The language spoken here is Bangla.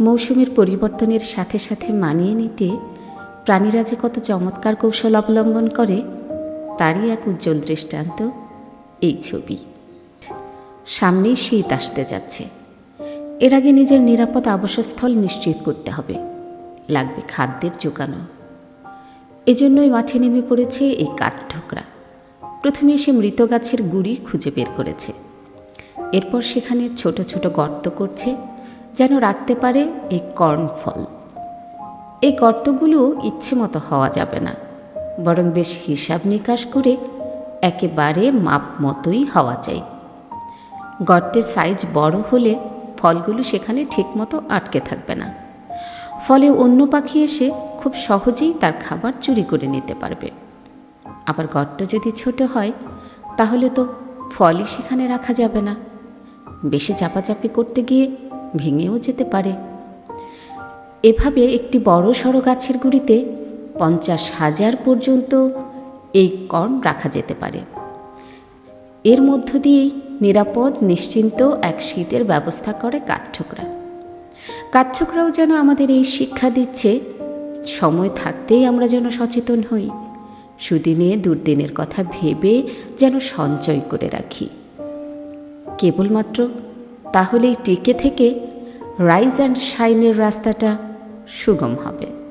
মৌসুমের পরিবর্তনের সাথে সাথে মানিয়ে নিতে প্রাণীরা যে কত চমৎকার কৌশল অবলম্বন করে, তারই এক উজ্জ্বল দৃষ্টান্ত এই ছবি। সামনেই শীত আসতে যাচ্ছে। এর আগে নিজের নিরাপদ আবাসস্থল নিশ্চিত করতে হবে। লাগবে খাদ্যের জোগানো এজন্যই মাঠে নেমে পড়েছে এই কাঠঠোকরা প্রথমে সে মৃত গাছের গুড়ি খুঁজে বের করেছে। এরপর সেখানে ছোট ছোট গর্ত করছে যেন রাখতে পারে এই কর্নফল এই গর্তগুলো ইচ্ছে মতো হওয়া যাবে না, বরং বেশ হিসাব নিকাশ করে একেবারে মাপ মতোই হওয়া চাই। গর্তের সাইজ বড় হলে ফলগুলো সেখানে ঠিকমতো আটকে থাকবে না। ফলে অন্য পাখি এসে খুব সহজেই তার খাবার চুরি করে নিতে পারবে। আবার গর্ত যদি ছোট হয়, তাহলে তো ফলই সেখানে রাখা যাবে না। বেশি চাপাচাপি করতে গিয়ে ভেঙেও যেতে পারে। এভাবে একটি বড় সড়ো গাছের গুড়িতে পঞ্চাশ হাজার পর্যন্ত এই কর্ন রাখা যেতে পারে। এর মধ্য দিয়েই নিরাপদ, নিশ্চিন্ত এক শীতের ব্যবস্থা করে কাঠঠোকরা। কাঠঠোকরাও যেন আমাদের এই শিক্ষা দিচ্ছে, সময় থাকতেই আমরা যেন সচেতন হই। সুদিনে, দুর্দিনের কথা ভেবে যেন সঞ্চয় করে রাখি। কেবলমাত্র তাহলেই টিকে থেকে রাইজ অ্যান্ড শাইনের রাস্তাটা সুগম হবে।